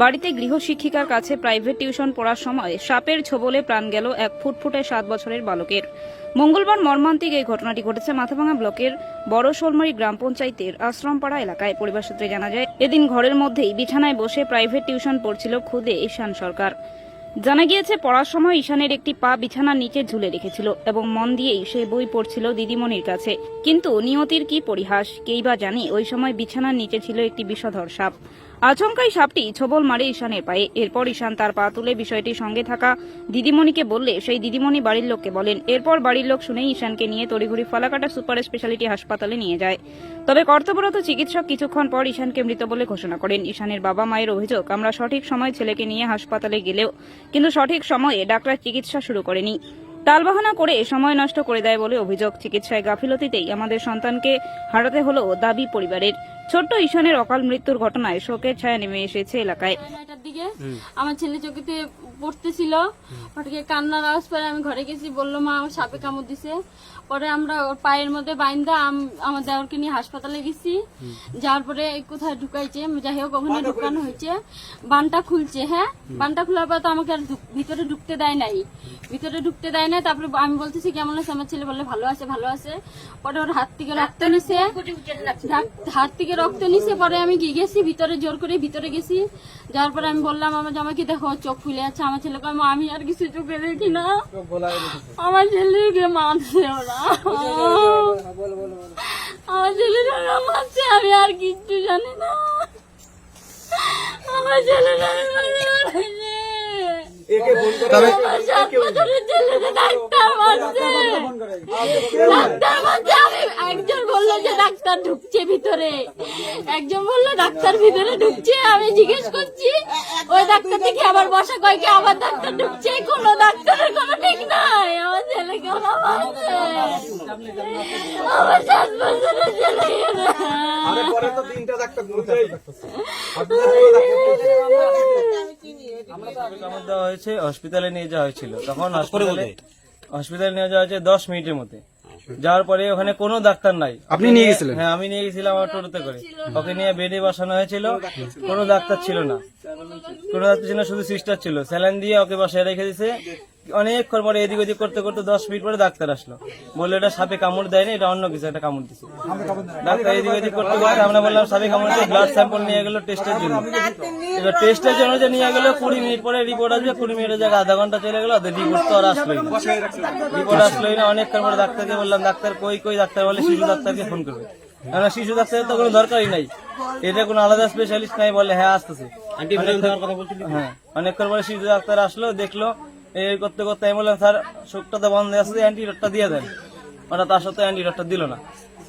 বাড়িতে গৃহশিক্ষিকার কাছে private tuition পড়ার সময় সাপের ছোবলে প্রাণ গেল এক ফুটফুটে সাত বছরের বালকের। মঙ্গলবার মর্মান্তিক এই ঘটনাটি ঘটেছে মাথাভাঙা ব্লকের বড় শোলমারি গ্রাম পঞ্চায়েতের আশ্রমপাড়া এলাকায়। পরিবার সূত্রে জানা যায়, এদিন ঘরের মধ্যেই বিছানায় বসে প্রাইভেট টিউশন পড়ছিল খুদে ঈশান সরকার। জানা গিয়েছে, পড়ার সময় ঈশানের একটি পা বিছানার নিচে ঝুলে রেখেছিল এবং মন দিয়েই সে বই পড়ছিল দিদিমণির কাছে। কিন্তু নিয়তির কি পরিহাস, কেই বা জানে, ওই সময় বিছানার নিচে ছিল একটি বিষধর সাপ। আচমকাই সাপটি ছোবল মারে ঈশানের পায়ে। এরপর ঈশান তার পা তুলে বিষয়টি সঙ্গে থাকা দিদিমণিকে বললে, সেই দিদিমণি বাড়ির লোককে বলেন। এরপর বাড়ির লোক শুনেই ঈশানকে নিয়ে তড়িঘড়ি ফালাকাটা সুপার স্পেশালিটি হাসপাতালে নিয়ে যায়। তবে কর্তব্যরত চিকিৎসক কিছুক্ষণ পর ঈশানকে মৃত বলে ঘোষণা করেন। ঈশানের বাবা মায়ের অভিযোগ, আমরা সঠিক সময় ছেলেকে নিয়ে হাসপাতালে গেলেও, কিন্তু সঠিক সময়ে ডাক্তার চিকিৎসা শুরু করেনি। টালবাহানা করে সময় নষ্ট করে দেয় বলে অভিযোগ। চিকিৎসায় গাফিলতিতেই আমাদের সন্তানকে হারাতে হলো দাবি পরিবারের। ছোট্ট ঈশানের অকাল মৃত্যুর ঘটনায় শোকের ছায়া নেমে এসেছে এলাকায়। দিকে আমার ছেলে চোখেতে পড়তেছিল। হঠাৎ কান্নার আওয়াজ পরে আমি ঘরে গেছি বলল মা আমার সাপে কামড় দিছে। পরে আমরা ওর পায়ের মধ্যে বাইন্দা আমার দেওরকে নিয়ে হাসপাতালে গেছি। যাওয়ার পরে কোথায় ঢুকাইছে যাই হোক ওখানে ঢুকানো হয়েছে। বানটা খুলছে হ্যাঁ? বানটা খোলার পর তো আমাকে আর ভিতরে ঢুকতে দেয় নাই। ভিতরে ঢুকতে দেয় না তারপরে আমি বলতেছি কেমন আছে? আমার ছেলে বলে ভালো আছে ভালো আছে। পরে ওর হাত থেকে রক্ত নিছে। হাত- থেকে রক্ত নিছে পরে আমি গিয়ে গেছি ভিতরে জোর করে ভিতরে গেছি। যাওয়ার পরে আমি বললাম আমার জামাইকে দেখো চোখ ফুলে আছে আমার ছেলেকে আমি আমি আর কিছু চোখে দেখি না। আমার ছেলেকে মারছে ওরা? আমার ছেলে মানছে আমি আর কিচ্ছু জানি না। আমার ছেলেকে আমি একজন বলল যে ডাক্তার ঢুকছে ভিতরে। একজন বলল ডাক্তার ভিতরে ঢুকছে? আমি জিজ্ঞেস করছি ওই ডাক্তার থেকে আবার বসা কয়েকে আবার ডাক্তার ঢুকছে? কোনো ডাক্তারের কোনো ঠিক নাই। আমার ছেলেকে ওরা আমার সাত বছরের ছেলে পরে তো তিনটা ডাক্তার কামড় দেওয়া হয়েছে হসপিটালে নিয়ে যাওয়া হয়েছিল। তখন হসপিটালে হসপিটালে নিয়ে যাওয়া হয়েছে দশ মিনিটের মধ্যে। যাওয়ার পরে ওখানে কোনো ডাক্তার নাই। আপনি নিয়ে গেছিলেন? হ্যাঁ আমি নিয়ে গেছিলাম আমার টোটোতে করে। ওকে নিয়ে বেডে বসানো হয়েছিল। কোনো ডাক্তার ছিল না। কোনো ডাক্তার ছিল না শুধু সিস্টার ছিল। স্যালাইন দিয়ে ওকে বসায় রেখে দিছে। অনেকক্ষণ পরে এদিক ওদিক করতে করতে দশ মিনিট পরে ডাক্তার আসলো। বলল এটা সাপে কামড় দেয়নি এটা অন্য কিছু একটা কামড় দিছে। ডাক্তার এদিক ওদিক করতে করতে আমরা বললাম সাপে কামড় দিয়ে ব্লাড স্যাম্পল নিয়ে গেলো টেস্টের জন্য। এবার টেস্টের জন্য যে নিয়ে গেলো কুড়ি মিনিট পরে রিপোর্ট আসবে কুড়ি মিনিটের জায়গায় আধা ঘণ্টা চলে গেলো রিপোর্ট তো আর আসলোই না। রিপোর্ট আসলোই না অনেকক্ষণ পরে ডাক্তারকে বললাম ডাক্তার কই কই? ডাক্তার বলে শিশু ডাক্তারকে ফোন করবে। শিশু ডাক্তারের তো কোনো দরকারই নাই। এটা কোনো আলাদা স্পেশালিস্ট নাই বলে হ্যাঁ আসতেছে। হ্যাঁ অনেকক্ষণ পরে শিশু ডাক্তার আসলো দেখল এই করতে করতে আমি বললাম স্যার চোখটা তো বন্ধ অ্যান্টিডটটা দিয়ে দেন। ওরা তার সাথে অ্যান্টিডটটা দিল না।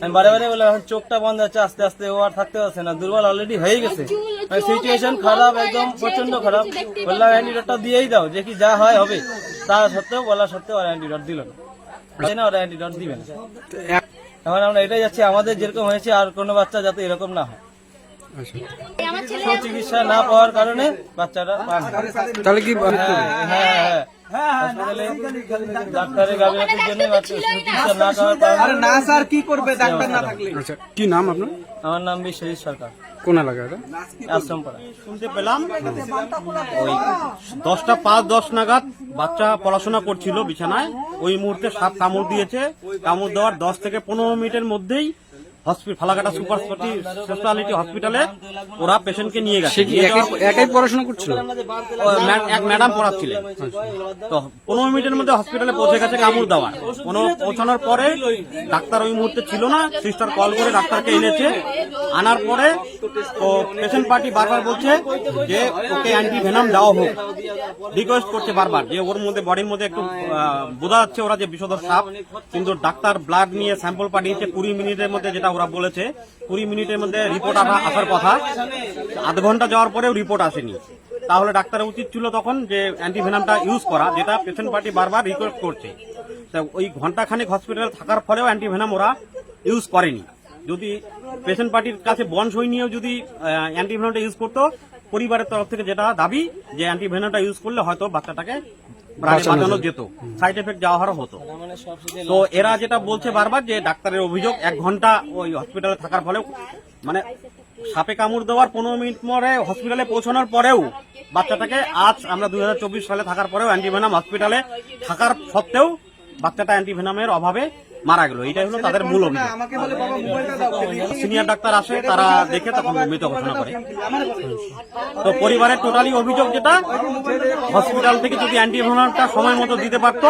আমি বারে বারে বললাম এখন চোখটা বন্ধ আছে আস্তে আস্তে ও আর থাকতে পারছে না দুর্বল অলরেডি হয়ে গেছে। সিচুয়েশন খারাপ একদম প্রচণ্ড খারাপ। বললাম অ্যান্টিডটটা দিয়েই দাও যে কি যা হয় হবে। তা সত্ত্বেও বলা সত্ত্বেও ওরা অ্যান্টিডট দিল না। না ওরা অ্যান্টিডট দিবে না। এখন আমরা এটাই যাচ্ছি আমাদের যেরকম হয়েছে আর কোনো বাচ্চা যাতে এরকম না হয়। চিকিৎসা না পাওয়ার কারণে তাহলে কি হ্যাঁ হ্যাঁ। কি করবে? ডাক্তার না থাকলে। আচ্ছা কি নাম আপনার? আমার নাম বিশ্বজিৎ সরকার। কোন এলাকা এটা? আশ্রমপাড়া শুনতে পেলাম। ওই দশটা পাঁচ দশ নাগাদ বাচ্চা পড়াশোনা করছিল বিছানায়। ওই মুহূর্তে সাপ কামড় দিয়েছে। কামড় দেওয়ার দশ থেকে পনেরো মিনিটের মধ্যেই হসপিটাল ফালাকাটা সুপার স্পেশালিটি হসপিটালে ওরা পেশেন্টকে নিয়ে গেছে। একাই একাই পড়াশোনা করছিল? এক ম্যাডাম পড়াচ্ছিলেন। তো পনেরো মিনিটের মধ্যে হসপিটালে পৌঁছে গেছে কামড় দেওয়া পনেরো পৌঁছানোর পরে ডাক্তার ওই মুহূর্তে ছিল না সিস্টার কল করে ডাক্তারকে এনেছে। আনার পরে তো পেশেন্ট পার্টি বারবার বলছে যে ওকে অ্যান্টি ভেনাম দেওয়া হোক। রিকোয়েস্ট করছে বারবার যে ওর মধ্যে বডির মধ্যে একটু বোঝা যাচ্ছে ওরা যে বিষধর সাপ। কিন্তু ডাক্তার ব্লাড নিয়ে স্যাম্পল পাঠিয়েছে কুড়ি মিনিটের মধ্যে যেটা ওরা বলেছে। কুড়ি মিনিটের মধ্যে রিপোর্ট আসার কথা। আধ ঘণ্টা যাওয়ার পরেও রিপোর্ট আসেনি। তাহলে ডাক্তারের উচিত ছিল তখন যে অ্যান্টিভেনামটা ইউজ করা, যেটা পেশেন্ট পার্টি বারবার রিকোয়েস্ট করছে। তা ওই ঘন্টাখানেক হসপিটালে থাকার ফলেও অ্যান্টিভেনাম ওরা ইউজ করেনি। যদি পেশেন্ট পার্টির কাছে বন সই নিয়েও যদি অ্যান্টিভেনামটা ইউজ করতো পরিবারের তরফ থেকে যেটা দাবি যে অ্যান্টিভেনামটা ইউজ করলে হয়তো বাচ্চাটাকে প্রাণে বাঁচানো যেত। সাইড এফেক্ট হতো। তো এরা যেটা বলছে বারবার যে ডাক্তারের অভিযোগ এক ঘণ্টা ওই হসপিটালে থাকার ফলে মানে সাপে কামড় দেওয়ার পনেরো মিনিট পরে হসপিটালে পৌঁছানোর পরেও বাচ্চাটাকে আজ আমরা দুই হাজার চব্বিশ সালে থাকার পরেও অ্যান্টিভেনাম হসপিটালে থাকার সত্ত্বেও বাচ্চাটা অ্যান্টিভেনামের অভাবে মারা গেল। এটাই হলো তাদের মূল অভিযোগ। আমাকে বলে বাবা মোবাইলটা দাও। সিনিয়র ডাক্তার আসে তারা দেখে তখন মৃত ঘোষণা করে। তো পরিবারের টোটালি অভিযোগ যেটা হসপিটাল থেকে যদি অ্যান্টিভেনামটা সময় মতো দিতে পারতো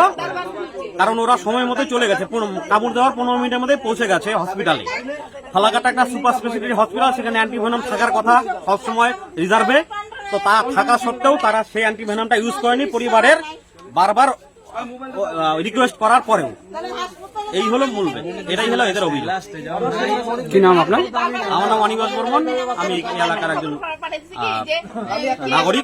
কারণ ওরা সময় মতো চলে গেছে। পনেরো- কামড় দেওয়ার পনেরো মিনিটের মধ্যে পৌঁছে গেছে হসপিটালে। ফালাকাটা একটা সুপার স্পেশালিটি হসপিটাল সেখানে অ্যান্টিভেনাম থাকার কথা সবসময় রিজার্ভে। তো তা থাকা সত্ত্বেও তারা সেই অ্যান্টিভেনামটা ইউজ করেনি। পরিবারের বারবার রিকোয়েস্ট করার পরেও। এই হলো মূল এটাই হলো এদের অভিযোগ। কি নাম আপনার? আমার নাম অনিবাস বর্মন। আমি এলাকার একজন নাগরিক।